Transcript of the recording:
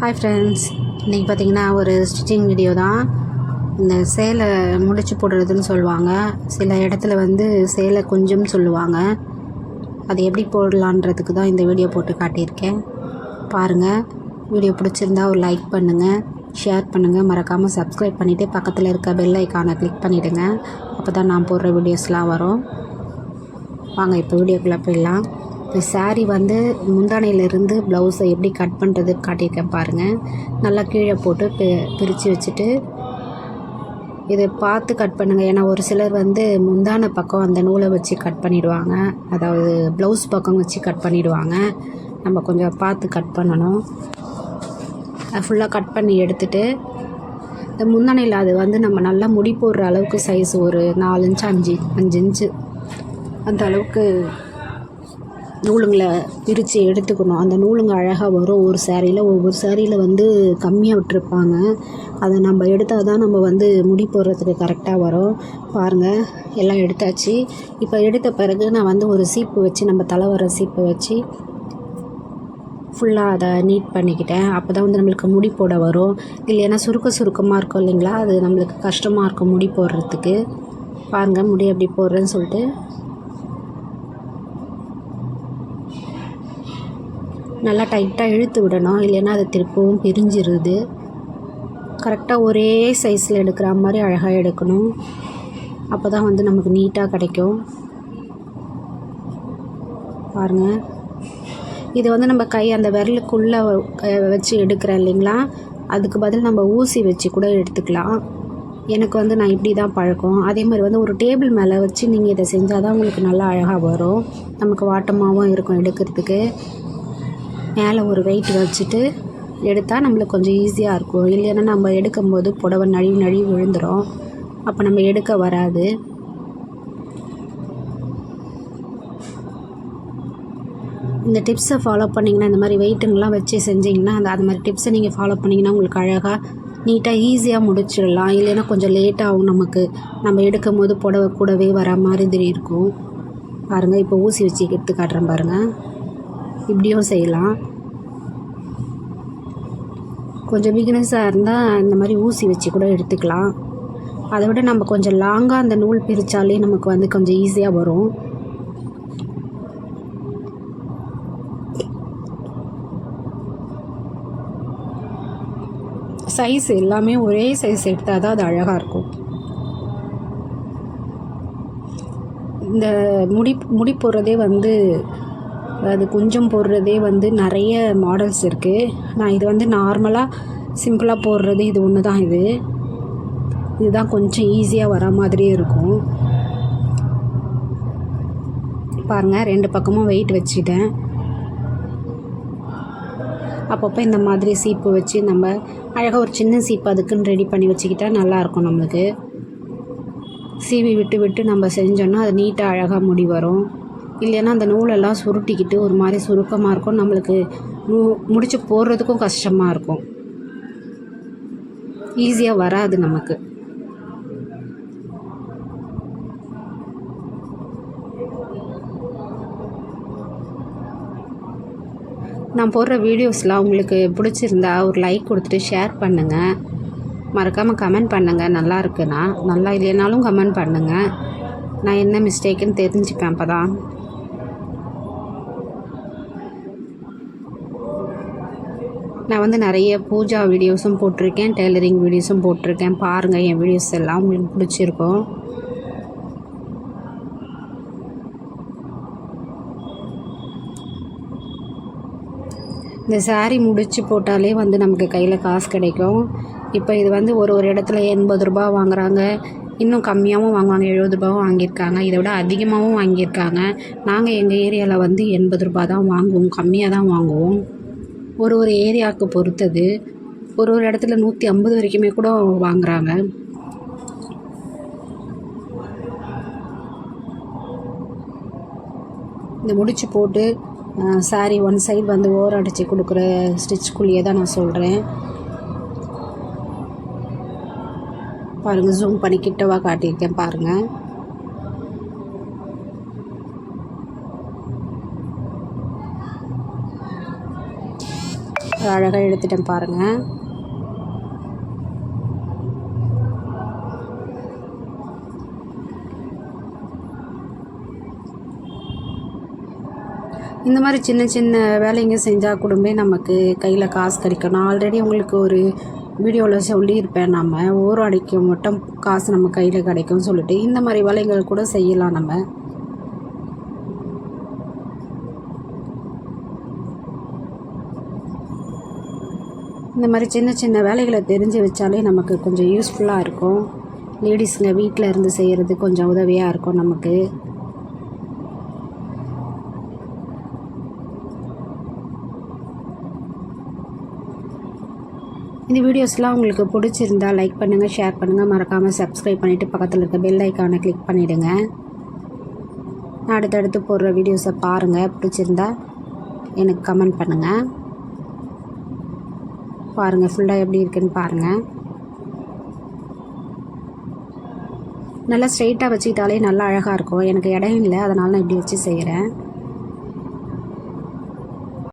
Hi friends இன்றைக்கி பார்த்தீங்கன்னா ஒரு ஸ்டிச்சிங் வீடியோ தான். இந்த சேலை முடிச்சு போடுறதுன்னு சொல்லுவாங்க. சில இடத்துல வந்து சேலை கொஞ்சம் சொல்லுவாங்க. அது எப்படி போடலான்றதுக்கு தான் இந்த வீடியோ போட்டு காட்டியிருக்கேன். பாருங்கள் வீடியோ பிடிச்சிருந்தா ஒரு லைக் பண்ணுங்கள் ஷேர் பண்ணுங்கள் மறக்காமல் சப்ஸ்கிரைப் பண்ணிவிட்டு பக்கத்தில் இருக்க பெல் ஐக்கானை கிளிக் பண்ணிவிடுங்க அப்போ தான் நான் போடுற வீடியோஸ்லாம் வரும். வாங்க இப்போ வீடியோக்குள்ளே போயிடலாம். இப்போ சாரீ வந்து முந்தானையிலேருந்து ப்ளவுஸை எப்படி கட் பண்ணுறது காட்டியிருக்கேன் பாருங்கள் நல்லா கீழே போட்டு பி பிரித்து வச்சுட்டு இதை பார்த்து கட் பண்ணுங்கள் ஏன்னா ஒரு சிலர் வந்து முந்தான பக்கம் அந்த நூலை வச்சு கட் பண்ணிவிடுவாங்க அதாவது ப்ளவுஸ் பக்கம் வச்சு கட் பண்ணிவிடுவாங்க நம்ம கொஞ்சம் பார்த்து கட் பண்ணணும். ஃபுல்லாக கட் பண்ணி எடுத்துகிட்டு இந்த முந்தானையில் அது வந்து நம்ம நல்லா முடி போடுற அளவுக்கு சைஸ் ஒரு நாலு இன்ச்சு அஞ்சு அஞ்சு இன்ச்சு அந்த அளவுக்கு நூலுங்களை பிரித்து எடுத்துக்கணும். அந்த நூலுங்க அழகாக வரும். ஒரு சேரீயில் ஒவ்வொரு சேரீயில் வந்து கம்மியாக விட்டுருப்பாங்க. அதை நம்ம எடுத்தால் தான் நம்ம வந்து முடி போடுறதுக்கு கரெக்டாக வரும். பாருங்கள் எல்லாம் எடுத்தாச்சு. இப்போ எடுத்த பிறகு நான் வந்து ஒரு சீப்பு வச்சு நம்ம தலை வர சீப்பை வச்சு ஃபுல்லாக அதை நீட் பண்ணிக்கிட்டேன். அப்போ தான் வந்து நம்மளுக்கு முடி போட வரும். இல்லைன்னா சுருக்க சுருக்கமாக இருக்கும் இல்லைங்களா? அது நம்மளுக்கு கஷ்டமாக இருக்கும் முடி போடுறதுக்கு. பாருங்கள் முடி அப்படி போடுறேன்னு சொல்லிட்டு நல்லா டைட்டாக இழுத்து விடணும். இல்லைன்னா அது திருப்பவும் பிரிஞ்சிருது. கரெக்டாக ஒரே சைஸில் எடுக்கிற மாதிரி அழகாக எடுக்கணும். அப்போ தான் வந்து நமக்கு நீட்டாக கிடைக்கும். பாருங்கள் இது வந்து நம்ம கை அந்த விரலுக்குள்ளே வச்சு எடுக்கிறேன் இல்லைங்களா? அதுக்கு பதில் நம்ம ஊசி வச்சு கூட எடுத்துக்கலாம். எனக்கு வந்து நான் இப்படி தான் பழக்கம். அதே மாதிரி வந்து ஒரு டேபிள் மேலே வச்சு நீங்கள் இதை செஞ்சால் தான் உங்களுக்கு நல்லா அழகாக வரும். நமக்கு வாட்டமாகவும் இருக்கும் எடுக்கிறதுக்கு. மேலே ஒரு வெயிட் வச்சுட்டு எடுத்தால் நம்மளுக்கு கொஞ்சம் ஈஸியாக இருக்கும். இல்லைன்னா நம்ம எடுக்கும்போது புடவை நழுவி நழுவி விழுந்துடும் அப்போ நம்ம எடுக்க வராது. இந்த டிப்ஸை ஃபாலோ பண்ணிங்கன்னா இந்த மாதிரி வெயிட்டுங்கெலாம் வச்சு செஞ்சிங்கன்னா அந்த அது மாதிரி டிப்ஸை நீங்கள் ஃபாலோ பண்ணிங்கன்னா உங்களுக்கு அழகாக நீட்டாக ஈஸியாக முடிச்சிடலாம். இல்லைன்னா கொஞ்சம் லேட் ஆகும் நமக்கு. நம்ம எடுக்கும் போது புடவை கூடவே வர மாதிரி இருக்கும். பாருங்கள் இப்போ ஊசி வச்சு எடுத்து காட்டுறேன் பாருங்கள் இப்படியும் செய்யலாம். கொஞ்சம் பிகினஸாக இருந்தால் இந்த மாதிரி ஊசி வச்சு கூட எடுத்துக்கலாம். அதை விட நம்ம கொஞ்சம் லாங்காக அந்த நூல் பிரித்தாலே நமக்கு வந்து கொஞ்சம் ஈஸியாக வரும். சைஸ் எல்லாமே ஒரே சைஸ் எடுத்தால் தான் அது அழகாக இருக்கும். இந்த முடி முடி போடுறதே வந்து அது குஞ்சம் போடுறதே வந்து நிறைய மாடல்ஸ் இருக்குது நான் இது வந்து நார்மலாக சிம்பிளாக போடுறது இது ஒன்று தான் இது. இதுதான் கொஞ்சம் ஈஸியாக வர மாதிரியே இருக்கும். பாருங்கள் ரெண்டு பக்கமும் வெயிட் வச்சுட்டேன். அப்பப்போ இந்த மாதிரி சீப்பு வச்சு நம்ம அழகாக ஒரு சின்ன சீப்பு அதுக்குன்னு ரெடி பண்ணி வச்சுக்கிட்டா நல்லாயிருக்கும் நம்மளுக்கு. சீவி விட்டு விட்டு நம்ம செஞ்சோன்னா அது நீட்டாக அழகாக முடி வரும். இல்லைன்னா அந்த நூலெல்லாம் சுருட்டிக்கிட்டு ஒரு மாதிரி சுருக்கமாக இருக்கும். நம்மளுக்கு நூ முடிச்சு போடுறதுக்கும் கஷ்டமாக இருக்கும். ஈஸியாக வராது நமக்கு. நான் போடுற வீடியோஸ்லாம் உங்களுக்கு பிடிச்சிருந்தா ஒரு லைக் கொடுத்துட்டு ஷேர் பண்ணுங்கள் மறக்காமல் கமெண்ட் பண்ணுங்கள் நல்லா இருக்குன்னா நல்லா இல்லைனாலும் கமெண்ட் பண்ணுங்கள் நான் என்ன மிஸ்டேக்குன்னு தெரிஞ்சுப்பேன் அப்போ தான் நான் வந்து நிறைய பூஜா வீடியோஸும் போட்டிருக்கேன் டெய்லரிங் வீடியோஸும் போட்டிருக்கேன். பாருங்கள் என் வீடியோஸ் எல்லாம் உங்களுக்கு பிடிச்சிருக்கும். இந்த சாரீ முடித்து போட்டாலே வந்து நமக்கு கையில் காசு கிடைக்கும். இப்போ இது வந்து ஒரு ஒரு இடத்துல எண்பது ரூபா வாங்குறாங்க. இன்னும் கம்மியாகவும் வாங்குவாங்க. எழுபது ரூபாவும் வாங்கியிருக்காங்க. இதை விட அதிகமாகவும் வாங்கியிருக்காங்க. நாங்கள் எங்கள் ஏரியாவில் வந்து எண்பது ரூபா தான் வாங்குவோம். கம்மியாக தான் வாங்குவோம். ஒரு ஒரு ஏரியாவுக்கு பொறுத்தது. ஒரு ஒரு இடத்துல நூற்றி ஐம்பது வரைக்குமே கூட வாங்குறாங்க. இந்த முடிச்சு போட்டு சாரி ஒன் சைடு வந்து ஓரம் அடித்து கொடுக்குற ஸ்டிச் தான் நான் சொல்கிறேன் பாருங்கள் ஜூம் பண்ணி கிட்டவா காட்டியிருக்கேன் பாருங்கள் அழகாக எடுத்துட்டேன் பாருங்கள் இந்த மாதிரி சின்ன சின்ன வேலைங்க செஞ்சால் கூடமே நமக்கு கையில் காசு கிடைக்கும். நான் ஆல்ரெடி உங்களுக்கு ஒரு வீடியோவில் சொல்லியிருப்பேன் நம்ம. ஓரம் அடிக்க மட்டும் காசு நம்ம கையில் கிடைக்கும்னு சொல்லிட்டு இந்த மாதிரி வேலைகள் கூட செய்யலாம் நம்ம. இந்த மாதிரி சின்ன சின்ன வேலைகளை தெரிஞ்சு வச்சாலே நமக்கு கொஞ்சம் யூஸ்ஃபுல்லாக இருக்கும். லேடிஸுங்க வீட்டில் இருந்து செய்கிறது கொஞ்சம் உதவியாக இருக்கும் நமக்கு. இந்த வீடியோஸ்லாம் உங்களுக்கு பிடிச்சிருந்தா லைக் பண்ணுங்கள் ஷேர் பண்ணுங்கள் மறக்காமல் சப்ஸ்கிரைப் பண்ணிவிட்டு பக்கத்தில் இருக்க பெல் ஐக்கானை கிளிக் பண்ணிவிடுங்க நான் அடுத்தடுத்து போடுற வீடியோஸை பாருங்கள் பிடிச்சிருந்தா எனக்கு கமெண்ட் பண்ணுங்கள் பாருங்கள் ஃபுல்லாக எப்படி இருக்குன்னு பாருங்கள் நல்லா ஸ்ட்ரெயிட்டாக வச்சுக்கிட்டாலே நல்லா அழகாக இருக்கும். எனக்கு இடம் இல்லை. அதனால் நான் இப்படி வச்சு செய்கிறேன்